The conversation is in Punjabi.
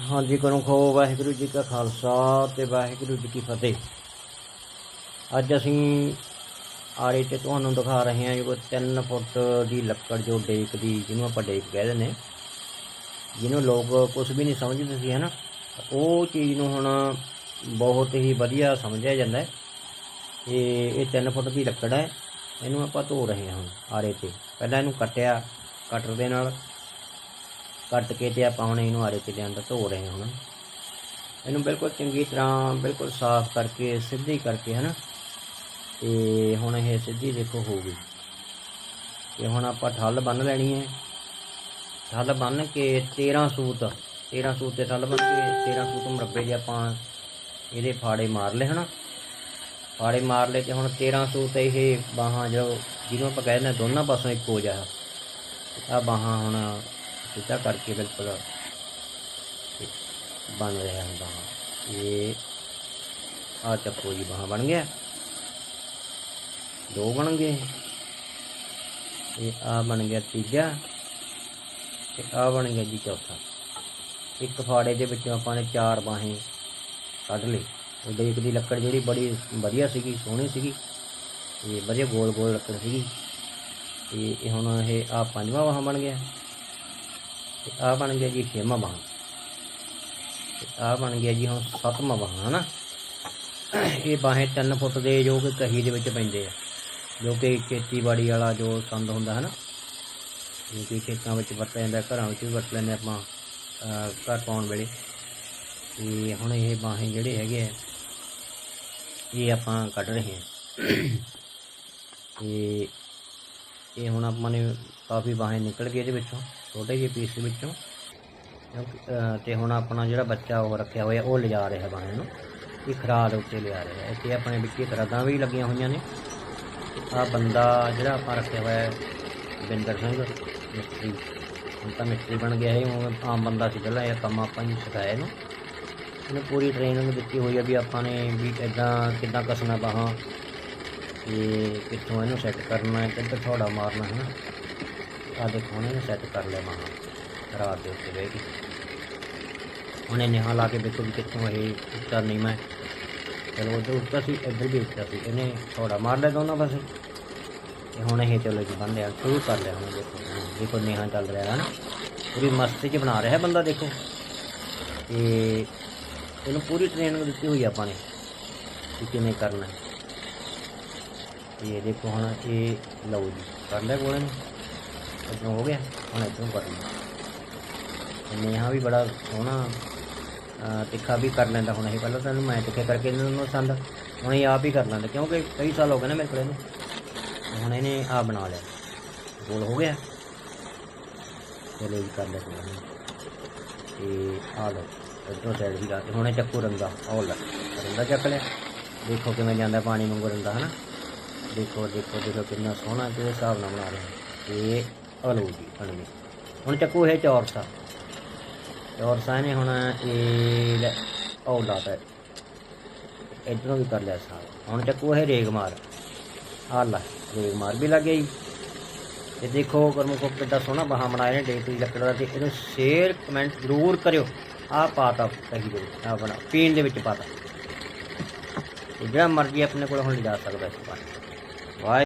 ਹਾਂਜੀ ਕਰੋ ਖੋ ਵਾਹਿਗੁਰੂ ਜੀ ਕਾ ਖਾਲਸਾ ਤੇ ਵਾਹਿਗੁਰੂ ਜੀ ਕੀ ਫਤਿਹ। ਅੱਜ ਅਸੀਂ ਆਰੇ ਤੇ ਤੁਹਾਨੂੰ ਦਿਖਾ ਰਹੇ ਹਾਂ ਜੋ 3 ਫੁੱਟ ਦੀ ਲੱਕੜ ਜੋ ਡੇਕ ਦੀ ਜਿਹਨੂੰ ਆਪਾਂ ਡੇਕ ਕਹਿ ਦਿੰਦੇ ਹਾਂ, ਜਿਹਨੂੰ ਲੋਕ ਕੁਝ ਵੀ ਨਹੀਂ ਸਮਝਦੇ ਸੀ ਹਨਾ? ਉਹ ਚੀਜ਼ ਨੂੰ ਹੁਣ ਬਹੁਤ ਹੀ ਵਧੀਆ ਸਮਝਿਆ ਜਾਂਦਾ ਹੈ। ਤੇ ਇਹ 3 ਫੁੱਟ ਦੀ ਲੱਕੜ ਹੈ। ਇਹਨੂੰ ਆਪਾਂ ਧੋ ਰਹੇ ਹਾਂ ਹੁਣ ਆਰੇ ਤੇ। ਪਹਿਲਾਂ ਇਹਨੂੰ ਕੱਟਿਆ ਕਟਰ ਦੇ ਨਾਲ ਕੱਟ ਕੇ ਤੇ ਆਪਾਂ ਹੁਣ ਇਹਨੂੰ ਆਰੇ ਤੇ ਲਿਆਂਦਾ ਧੋ ਰਹੇ ਹਾਂ ਇਹਨੂੰ ਬਿਲਕੁਲ ਚੰਗੀ ਤਰ੍ਹਾਂ ਬਿਲਕੁਲ ਸਾਫ਼ ਕਰਕੇ, ਸਿੱਧੀ ਕਰਕੇ ਹਨਾ। ਤੇ ਹੁਣ ਇਹ ਸਿੱਧੀ ਦੇਖੋ ਹੋ ਗਈ। ਤੇ ਹੁਣ ਆਪਾਂ ਠੱਲ ਬੰਨ ਲੈਣੀ ਹੈ। ਠੱਲ ਬੰਨ ਕੇ 13 ਸੂਤ 13 ਸੂਤ ਤੇ ਠੱਲ ਬੰਨ ਕੇ 13 ਸੂਤ ਮੁਰੱਬੇ ਜੇ ਆਪਾਂ ਇਹਦੇ ਫਾੜੇ ਮਾਰ ਲਏ ਹਨਾ। ਫਾੜੇ ਮਾਰ ਲਏ ਤੇ ਹੁਣ 13 ਸੂਤ ਇਹ ਬਾਹਾਂ ਜੋ, ਜਿਹਨੂੰ ਆਪਾਂ ਕਹਿੰਦੇ ਹਾਂ ਦੋਨਾਂ ਪਾਸੋਂ ਇੱਕ ਹੋ ਜਾ ਆ ਬਾਹਾਂ ਹੁਣ ਸਿੱਧਾ ਕਰਕੇ ਬਿਲਕੁਲ ਇਹ ਬਣ ਰਿਹਾ ਹੈ ਬਾਹਾਂ। ਇਹ ਆ ਚੱਕੋ ਜੀ, ਬਾਹਾਂ ਬਣ ਗਿਆ। ਦੋ ਬਣ ਗਏ। ਇਹ ਆ ਬਣ ਗਿਆ ਤੀਜਾ ਤੇ ਆ ਬਣ ਗਿਆ ਜੀ ਚੌਥਾ। ਇੱਕ ਫਾੜੇ ਦੇ ਵਿੱਚੋਂ ਆਪਾਂ ਨੇ ਚਾਰ ਬਾਹੇ ਕੱਢ ਲਈ ਉਹ ਇੱਕ ਦੀ ਲੱਕੜ ਜਿਹੜੀ ਬੜੀ ਵਧੀਆ ਸੀਗੀ, ਸੋਹਣੀ ਸੀਗੀ। ਇਹ ਵਧੀਆ ਗੋਲ ਗੋਲ ਲੱਕੜ ਸੀਗੀ। ਤੇ ਇਹ ਹੁਣ ਇਹ ਆ ਪੰਜਵਾਂ ਬਾਹਾਂ ਬਣ ਗਿਆ। ਤੇ ਆ ਬਣ ਗਿਆ ਜੀ ਛੇਵਾਂ ਬਾਹਾਂ ਤੇ ਆ ਬਣ ਗਿਆ ਜੀ ਹੁਣ ਸੱਤਵਾਂ ਬਾਹਾਂ ਹਨਾ? ਇਹ ਬਾਹੇ 3 ਫੁੱਟ ਦੇ ਜੋ ਕਿ ਕਹੀ ਦੇ ਵਿੱਚ ਪੈਂਦੇ ਆ। ਜੋ ਕਿ ਖੇਤੀਬਾੜੀ ਵਾਲਾ ਜੋ ਸੰਦ ਹੁੰਦਾ ਹੈ ਨਾ ਜੋ ਕਿ ਖੇਤਾਂ ਵਿੱਚ ਵਰਤਿਆ ਜਾਂਦਾ, ਘਰਾਂ ਵਿੱਚ ਵੀ ਵਰਤ ਲੈਂਦੇ ਆਪਾਂ ਘਰ ਪਾਉਣ ਵੇਲੇ। ਤੇ ਹੁਣ ਇਹ ਬਾਹੇ ਜਿਹੜੇ ਹੈਗੇ ਆ, ਇਹ ਆਪਾਂ ਕੱਢ ਰਹੇ ਹਾਂ ਤੇ ਇਹ ਹੁਣ ਆਪਾਂ ਨੇ ਕਾਫੀ ਬਾਹੇ ਨਿਕਲ ਗਏ ਇਹਦੇ ਵਿੱਚੋਂ ਛੋਟੇ ਜਿਹੇ ਪੀਸ ਵਿੱਚੋਂ। ਕਿਉਂਕਿ, ਤੇ ਹੁਣ ਆਪਣਾ ਜਿਹੜਾ ਬੱਚਾ ਉਹ ਰੱਖਿਆ ਹੋਇਆ ਉਹ ਲਿਜਾ ਰਿਹਾ ਬਾਹੇ ਨੂੰ। ਇਹ ਖਰਾਦ ਉੱਤੇ ਲਿਆ ਰਿਹਾ। ਇੱਥੇ ਆਪਣੇ ਵਿੱਚ ਖਰਾਦਾਂ ਵੀ ਲੱਗੀਆਂ ਹੋਈਆਂ ਨੇ। ਆ ਬੰਦਾ ਜਿਹੜਾ ਆਪਾਂ ਰੱਖਿਆ ਹੋਇਆ ਹੈ ਬਿੰਦਰ ਸਿੰਘ ਮਿਸਤਰੀ। ਹੁਣ ਤਾਂ ਮਿਸਤਰੀ ਬਣ ਗਿਆ ਹੈ ਉਹ ਆਮ ਬੰਦਾ ਸੀ ਪਹਿਲਾਂ ਇਹ ਕੰਮ ਆਪਾਂ ਹੀ ਸਿਖਾਇਆ ਇਹਨੂੰ। ਇਹਨੂੰ ਪੂਰੀ ਟ੍ਰੇਨਿੰਗ ਦਿੱਤੀ ਹੋਈ ਹੈ ਵੀ ਆਪਾਂ ਨੇ ਵੀ ਇਦਾਂ ਕਿੱਦਾਂ ਕੱਸਣਾ ਬਾਹਾਂ। ਤੇ ਕਿੱਥੋਂ ਇਹਨੂੰ ਸੈੱਟ ਕਰਨਾ ਹੈ ਕਿੱਧਰ ਥੋੜਾ ਮਾਰਨਾ ਹੈ ਨਾ। ਆ ਦੇਖੋ ਇਹਨੂੰ ਸੈੱਟ ਕਰ ਲਿਆ ਬਾਹਾਂ ਰਾਤ ਦੇ ਉੱਤੇ ਬਹਿ ਕੇ। ਉਹਨੇ ਨਿਹਾਂ ਲਾ ਕੇ ਦੇਖੋ ਵੀ ਕਿੱਥੋਂ ਇਹ ਉੱਚਾ ਨਹੀਂ ਮੈਂ। ਚਲੋ ਉਧਰ ਉੱਚਾ ਸੀ ਇੱਧਰ ਵੀ ਉੱਚਾ ਸੀ। ਇਹਨੇ ਥੋੜਾ ਮਾਰ ਲਿਆ ਦੋਨਾਂ ਪਾਸੇ। ਤੇ ਹੁਣ ਇਹ ਚਲੋ ਜੀ ਬੰਦ ਲਿਆ ਸ਼ੁਰੂ ਕਰ ਲਿਆ ਹੁਣ ਦੇਖੋ। ਹਾਂ, ਦੇਖੋ ਨਿਹਾਂ ਚੱਲ ਰਿਹਾ ਹੈ ਨਾ। ਪੂਰੀ ਮਸਤੀ ਚ ਬਣਾ ਰਿਹਾ ਬੰਦਾ ਦੇਖੋ। ਤੇ ਇਹਨੂੰ ਪੂਰੀ ਟ੍ਰੇਨਿੰਗ ਦਿੱਤੀ ਹੋਈ ਆਪਾਂ ਨੇ ਕਿ ਕਿਵੇਂ ਕਰਨਾ ਹੈ। ਤੇ ਇਹ ਦੇਖੋ ਹੁਣ ਇਹ ਲਓ ਜੀ ਕਰ ਲਿਆ ਕੋਲੇ ਨੂੰ ਇੱਧਰੋਂ ਹੋ ਗਿਆ ਹੁਣ ਇੱਧਰੋਂ ਕਰ ਲਿਆ ਨੇਹਾ ਵੀ ਬੜਾ ਸੋਹਣਾ ਤਿੱਖਾ ਵੀ ਕਰ ਲੈਂਦਾ ਹੁਣ ਇਹ ਪਹਿਲਾਂ ਤਾਂ ਮੈਂ ਤਿੱਖੇ ਕਰਕੇ ਇਹਨਾਂ ਨੂੰ ਸੰਦ ਹੁਣ ਇਹ ਆਪ ਹੀ ਕਰ ਲੈਂਦਾ ਕਿਉਂਕਿ ਕਈ ਸਾਲ ਹੋ ਗਏ ਨੇ ਮੇਰੇ ਕੋਲ ਇਹਨੂੰ ਹੁਣ ਇਹਨੇ ਆ ਬਣਾ ਲਿਆ ਗੋਲ ਹੋ ਗਿਆ ਚਲੋ ਜੀ ਕਰ ਲਿਆ ਤੇ ਆ ਲਓ ਇੱਧਰੋਂ ਸਾਈਡ ਵੀ ਲਾ ਤੇ ਹੁਣ ਇਹ ਚੱਕੂ ਰੰਗਾ ਉਹ ਲੈ ਰੰਗਾ ਚੱਕ ਲਿਆ ਦੇਖੋ ਕਿਵੇਂ ਜਾਂਦਾ ਪਾਣੀ ਵਾਂਗੂ ਰੰਗਾ ਹਨਾ ਦੇਖੋ ਦੇਖੋ ਦੇਖੋ ਕਿੰਨਾ ਸੋਹਣਾ ਕਿਹੜੇ ਹਿਸਾਬ ਨਾਲ ਬਣਾ ਰਹੇ ਇਹ ਆ ਜੀ ਬਣ ਗਈ ਹੁਣ ਚੱਕੂ ਇਹ ਚੌਰਸਾ। ਚੌਰਸਾ ਨੇ ਹੁਣ ਇਹ ਲੈ ਉਹ ਲਾਤਾ। ਇਧਰੋਂ ਵੀ ਕਰ ਲਿਆ ਸਾਰਾ। ਹੁਣ ਚੱਕੂ ਇਹ ਰੇਗ ਮਾਰ। ਆ ਲੈ, ਰੇਗ ਮਾਰ ਵੀ ਲੱਗ ਗਈ। ਤੇ ਦੇਖੋ ਕਰਮੋ ਕੋ ਕਿੱਡਾ ਸੋਹਣਾ ਬਾਹਾਂ ਬਣਾਏ ਨੇ ਡੇਟੀ ਲੱਕੜ ਦਾ ਤੇ ਇਹਨੂੰ ਸ਼ੇਅਰ ਕਮੈਂਟ ਜ਼ਰੂਰ ਕਰਿਓ। ਆ ਪਾਤਾ ਕਹੀ ਦੇ ਆ ਬਣਾ, ਪੀਣ ਦੇ ਵਿੱਚ ਪਾਤਾ। ਤੇ ਜਿਹੜਾ ਮਰਜ਼ੀ ਆਪਣੇ ਕੋਲ ਹੁਣ ਲਿਜਾ ਸਕਦਾ ਇਸ ਪਾਣੀ। Bye.